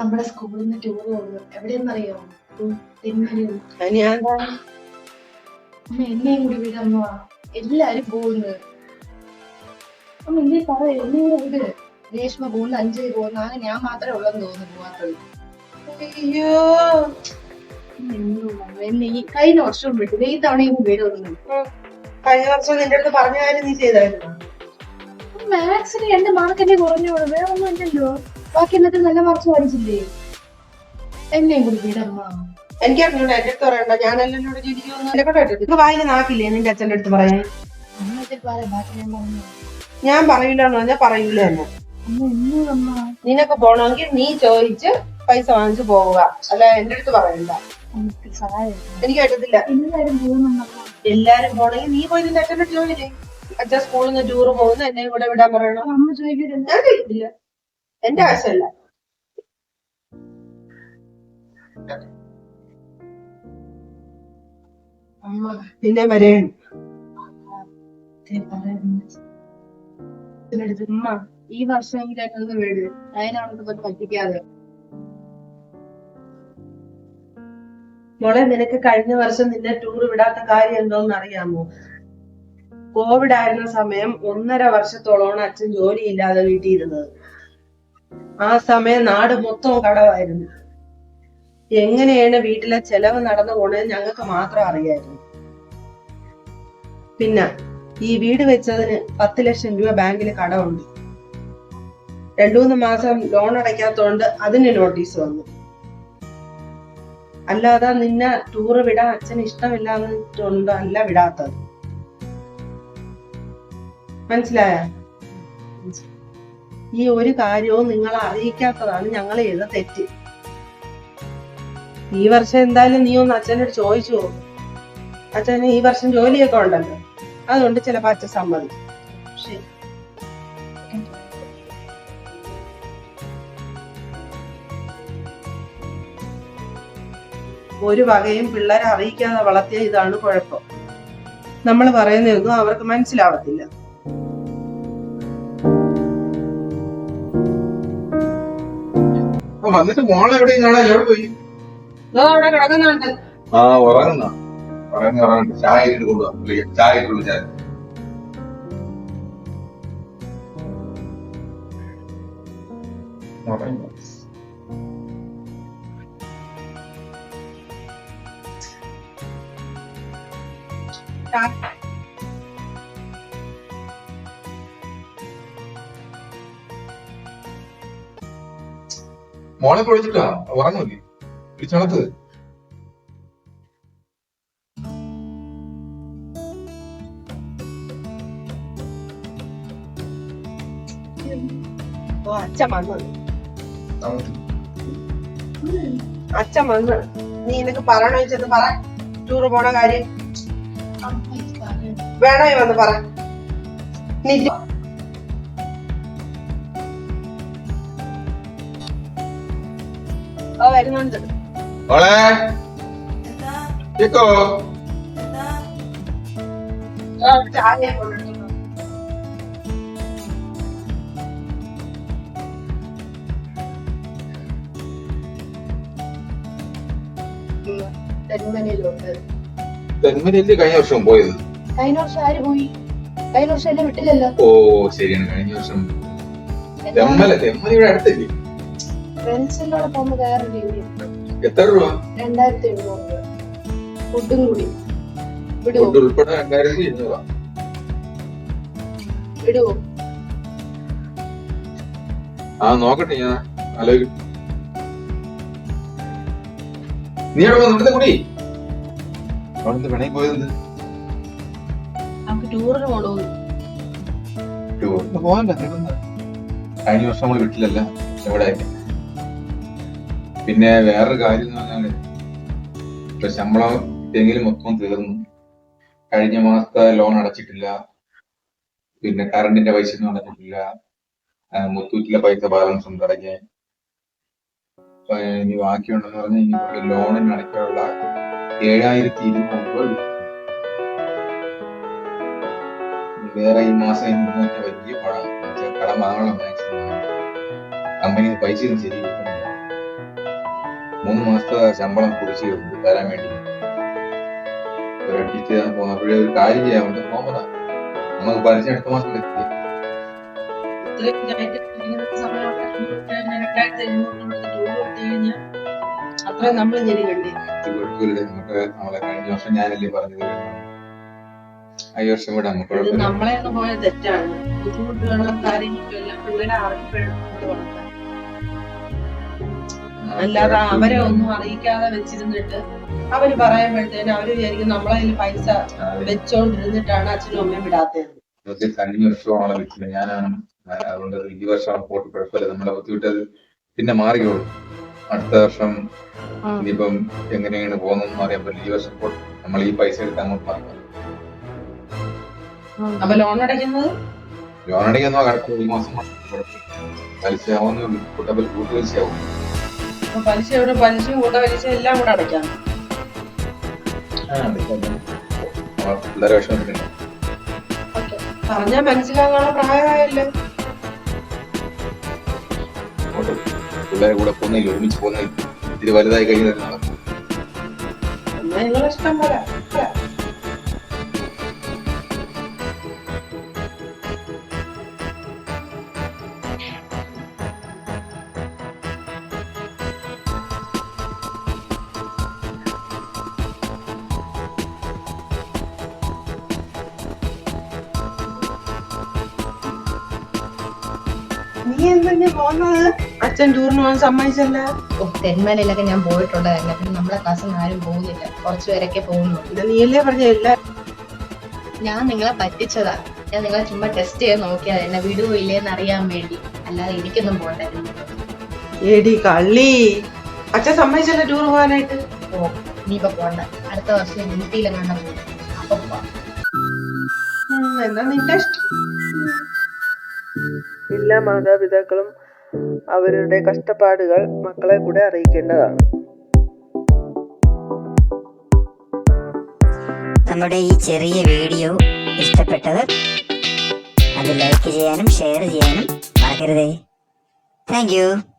നമ്മുടെ സ്കൂളിൽ നിന്ന് ടൂർ പോകുന്നു. എവിടെയെന്നറിയോ? ഞാൻ അമ്മ എന്നെയും കൂടി വിടമ്മ എല്ലാരും പോകുന്നു. അമ്മ എന്നെ പറ എന്നെയും കൂടെ വിട്. രേഷ്മ പോകുന്നു അഞ്ജലി പോകുന്നു. ആകെ ഞാൻ മാത്രമേ ഉള്ളെന്ന് തോന്നുന്നു പോവാത്തത്. അയ്യോ? എന്നെ ഈ കഴിഞ്ഞ വർഷവും വിട്ടു. ഈ തവണയും വിടുന്നു കഴിഞ്ഞ വർഷം നിന്റെ അടുത്ത് പറഞ്ഞ കാര്യം നീ ചെയ്തായിരുന്നു? മാത്സിന് രണ്ട് മാർക്ക് എന്നെ കുറഞ്ഞോളൂ വേറെ ഒന്നും ഇല്ലല്ലോ. ബാക്കി എന്നിട്ട് നല്ല മാർക്ക് വാങ്ങിച്ചില്ലേ? എന്നെയും കൂടി വിടമ്മ എനിക്ക് അറിഞ്ഞൂടാ എന്റെ അടുത്ത് പറയണ്ട. ഞാനല്ല എന്നോട് ജോലിക്കൊന്നും എന്നെ കൊണ്ട് പറ്റത്തില്ല വായിൽ നാക്കില്ലേ? നിന്റെ അച്ഛന്റെ അടുത്ത് പറയാൻ. അമ്മ ഇതിൽ പറയാം ബാക്കി ഞാൻ പറഞ്ഞു. ഞാൻ പറയില്ല എന്ന് പറഞ്ഞാൽ പറയൂല എന്ന്. അമ്മ എന്നോടമ്മ നിനക്ക് പോണമെങ്കിൽ നീ ചോദിച്ച് പൈസ വാങ്ങിച്ചു പോവുക. അല്ല എന്റെ അടുത്ത് പറയണ്ട. സഹായം എനിക്ക് കേട്ടത്തില്ല എല്ലാരും പോകുന്നുണ്ടമ്മ എല്ലാരും പോണെങ്കിൽ നീ പോയി നിന്റെ അച്ഛന്റെ അടുത്ത് ചെയ്യും അച്ഛൻ സ്കൂളിൽ നിന്ന് ടൂർ പോകുന്നു എന്നെ കൂടെ വിടാൻ പറയണം. അമ്മ ചോദിക്കില്ല ഞാൻ കഴിക്കില്ല എന്റെ ആവശ്യമല്ല. അമ്മ പിന്നെ ഉമ്മ ഈ വർഷമെങ്കിലും വിട്. പറഞ്ഞ് പറ്റിക്കാതെ. മോളെ നിനക്ക് കഴിഞ്ഞ വർഷം നിന്നെ ടൂർ വിടാത്ത കാര്യം എന്തോന്ന് അറിയാമോ കോവിഡ് ആയിരുന്ന സമയം ഒന്നര വർഷത്തോളമാണ് അച്ഛൻ ജോലിയില്ലാതെ വീട്ടിൽ ഇരുന്നത് ആ സമയം നാട് മൊത്തം കടവായിരുന്നു. എങ്ങനെയാണ് വീട്ടിലെ ചെലവ് നടന്നു പോണത് ഞങ്ങൾക്ക് മാത്രം അറിയായിരുന്നു. പിന്നെ ഈ വീട് വെച്ചതിന് പത്ത് ലക്ഷം രൂപ ബാങ്കിൽ കടമുണ്ട് രണ്ടു മൂന്ന് മാസം ലോൺ അടയ്ക്കാത്തോണ്ട് അതിന് നോട്ടീസ് വന്നു. അല്ലാതെ നിന്നെ ടൂറ് വിടാൻ അച്ഛൻ ഇഷ്ടമില്ലാന്നിട്ടുണ്ട് അല്ല വിടാത്തത്. മനസ്സിലായ? ഈ ഒരു കാര്യവും നിങ്ങളെ അറിയിക്കാത്തതാണ് ഞങ്ങൾ ചെയ്ത തെറ്റ്. ഈ വർഷം എന്തായാലും നീ ഒന്ന് അച്ഛനോട് ചോദിച്ചു നോക്കും. അച്ഛന് ഈ വർഷം ജോലിയൊക്കെ ഉണ്ടല്ലോ. അതുകൊണ്ട് ചിലപ്പോ അച്ഛൻ സമ്മതിക്കും. ശരി. ഒരു വകയും പിള്ളേരെ അറിയിക്കാതെ വളർത്തിയ ഇതാണ് കുഴപ്പം. നമ്മൾ പറയുന്നതൊന്നും അവർക്ക് മനസ്സിലാവത്തില്ല. വന്നിട്ട് മോളെ എവിടെയും കാണാൻ? എവിടെ പോയി? അവിടെ കിടക്കുന്നുണ്ട്. ആ ഉറങ്ങുന്ന. ഉറങ്ങി ഉറങ്ങുന്നുണ്ട് ചായ ഇട്ട് കൊണ്ടുവാ. വിളിക്കാം. ചായ ഇട്ട് Thank ഉറങ്ങുന്നു. മോളെ കുഴച്ചിട്ടാ ഉറങ്ങൂല്ലേ വിളിച്ചണത്ത് ഓ അച്ഛൻ വന്നു. അച്ഛൻ വന്നു. നീ നിനക്ക് പറയണോ ചെന്ന് പറ. ടൂറ് പോണ കാര്യം. വേണോ വന്ന് പറ. നീ വരുന്നുണ്ട്. ഓളെ ചായ തെന്മലല്ലേ കഴിഞ്ഞ വർഷം പോയത്? കഴിഞ്ഞ വർഷം ആര് പോയി? കഴിഞ്ഞ വർഷം എന്നെ വിട്ടില്ലല്ലോ. ഓ ശരിയാണ്. കഴിഞ്ഞ വർഷം തെമ്മല തെമ്മല ഇവിടെ അടുത്തല്ലേ? ഫ്രണ്ട്സിന്റെ കൂടെ പോകുമ്പോ വേറെ എത്ര രൂപ? രണ്ടായിരത്തി എഴുന്നൂറ് രൂപ. ഫുഡും കൂടി. വിടുവോ? ഉൾപ്പെടെ രണ്ടായിരത്തി ഇരുന്നൂറ്. വിടുവോ? ആ നോക്കട്ടെ ഞാൻ ആലോചിക്കും നീ അവിടെ വന്നിട്ട് കൂടി? അവിടുന്ന് പിണങ്ങി പോയത് നമുക്ക് ടൂറിന് പോണോ? ടൂറിന് നീ കഴിഞ്ഞ വർഷം നമ്മൾ വീട്ടിലല്ല ഇവിടെ പിന്നെ വേറൊരു കാര്യം എന്ന് പറഞ്ഞാൽ ഇപ്പൊ ശമ്പളം എങ്കിലും മൊത്തം തീർന്നു. കഴിഞ്ഞ മാസത്തെ ലോൺ അടച്ചിട്ടില്ല. പിന്നെ കറണ്ടിന്റെ പൈസ ഒന്നും അടച്ചിട്ടില്ല. മുത്തൂറ്റിലെ പൈസ ബാലൻസ് ഉണ്ട് അടയ്ക്കാൻ. ഇനി ബാക്കിയുണ്ടെന്ന് പറഞ്ഞാൽ ഇനി ലോണിന് അടയ്ക്കാനുള്ള ഏഴായിരത്തി ഇരുന്നൂറ് രൂപ വേറെ ഈ മാസം ഇനി വലിയ പണം കടം വാങ്ങണം മാക്സിമം കമ്പനി പൈസ ശരി മൂന്ന് മാസത്തെ ശമ്പളം കുറിച്ച് തരാൻ വേണ്ടി. ഒരു അഡ്ജസ്റ്റ് ചെയ്യാൻ പോകുന്നപ്പോഴേ ഒരു കാര്യം ചെയ്യാൻ വേണ്ടി പോകുന്നതാ നമുക്ക് പലിശ അടുത്ത മാസം നമുക്ക് നമ്മളെ കഴിഞ്ഞ വർഷം ഞാനല്ലേ പറഞ്ഞത് ഈ വർഷം കൂടെ നമുക്ക് നമ്മളെ പോയ തെറ്റാണ്. ബുദ്ധിമുട്ടുകളും കാര്യങ്ങളും എല്ലാം പിള്ളേരെ അറിയപ്പെടുന്നത് വളർത്താൻ അല്ലാതെ അവരെ ഒന്നും അറിയിക്കാതെ വെച്ചിരുന്നിട്ട് അവർ പറയുമ്പോഴത്തേന് അവർ വിചാരിക്കും നമ്മളെ കയ്യിൽ പൈസ വെച്ചോണ്ടിരുന്നിട്ടാണ് അച്ഛനും അമ്മയും വിടാത്തത്. ഞാനാണ് അതുകൊണ്ട് ഈ വർഷം പോട്ട് കുഴപ്പമില്ല. നമ്മളെ ബുദ്ധിമുട്ടത് പിന്നെ മാറിക്കോളും. അടുത്ത വർഷം ഇനിയിപ്പം എങ്ങനെയാണ് പോകുന്നതെന്ന് അറിയാൻ പറ്റില്ല. ഈ വർഷം പോട്ട് നമ്മൾ ഈ പൈസ എടുത്ത് അങ്ങോട്ട് മാറി അപ്പൊ ലോൺ അടയ്ക്കുന്നത്? ലോൺ അടയ്ക്കുന്ന കടക്കും ഈ മാസം പലിശയാവുന്ന കൂട്ടപ്പൽ കൂട്ടുപലിശയാവും അപ്പൊ പലിശ ഇവിടെ പലിശയും കൂട്ട പലിശ എല്ലാം കൂടെ അടയ്ക്കാം. പറഞ്ഞാ മനസ്സിലാകാനുള്ള പ്രായമായല്ലോ. പിള്ളേരെ കൂടെ പോകുന്നില്ല ഒരുമിച്ച് പോകുന്നില്ല ഇത്തിരി വലുതായി കഴിഞ്ഞാൽ നിങ്ങളെ ഇഷ്ടം പോലെ. നീ എന്തെങ്കിലും പോകുന്നത് അച്ഛൻ ടൂറിന് പോകാൻ സമ്മതിച്ചല്ല? ഓ തെന്മലയിലൊക്കെ ഞാൻ പോയിട്ടുള്ളതല്ല. പിന്നെ നമ്മളെ ക്ലാസ്സിൽ നിന്ന് ആരും പോകുന്നില്ല. കുറച്ചു പേരൊക്കെ പോകുന്നു. ഇത് നീയല്ലേ പറഞ്ഞല്ല ഞാൻ നിങ്ങളെ പറ്റിച്ചതാ. ഞാൻ നിങ്ങളെ ചുമ്മാ ടെസ്റ്റ് ചെയ്യാൻ നോക്കിയതാ. എന്നെ വിടുവോ ഇല്ലേന്ന് അറിയാൻ വേണ്ടി. അല്ലാതെ എനിക്കൊന്നും പോകണ്ടായിരുന്നു. എടി കള്ളി. അച്ഛൻ സമ്മതിച്ചല്ലേ ടൂർ പോകാനായിട്ട്. ഓ ഇനിയിപ്പോ പോണ്ട. അടുത്ത വർഷം ഊട്ടിയിലെങ്ങാണ്ട് പോകും അപ്പൊ പോവാം. എന്നാ നിന്റെ ഇഷ്ടം. എല്ലാ മാതാപിതാക്കളും അവരുടെ കഷ്ടപ്പാടുകൾ മക്കളെ കൂടെ അറിയിക്കേണ്ടതാണ്. നമ്മുടെ ഈ ചെറിയ വീഡിയോ ഇഷ്ടപ്പെട്ടവർ അത് ലൈക്ക് ചെയ്യാനും ഷെയർ ചെയ്യാനും മറക്കരുതേ. താങ്ക്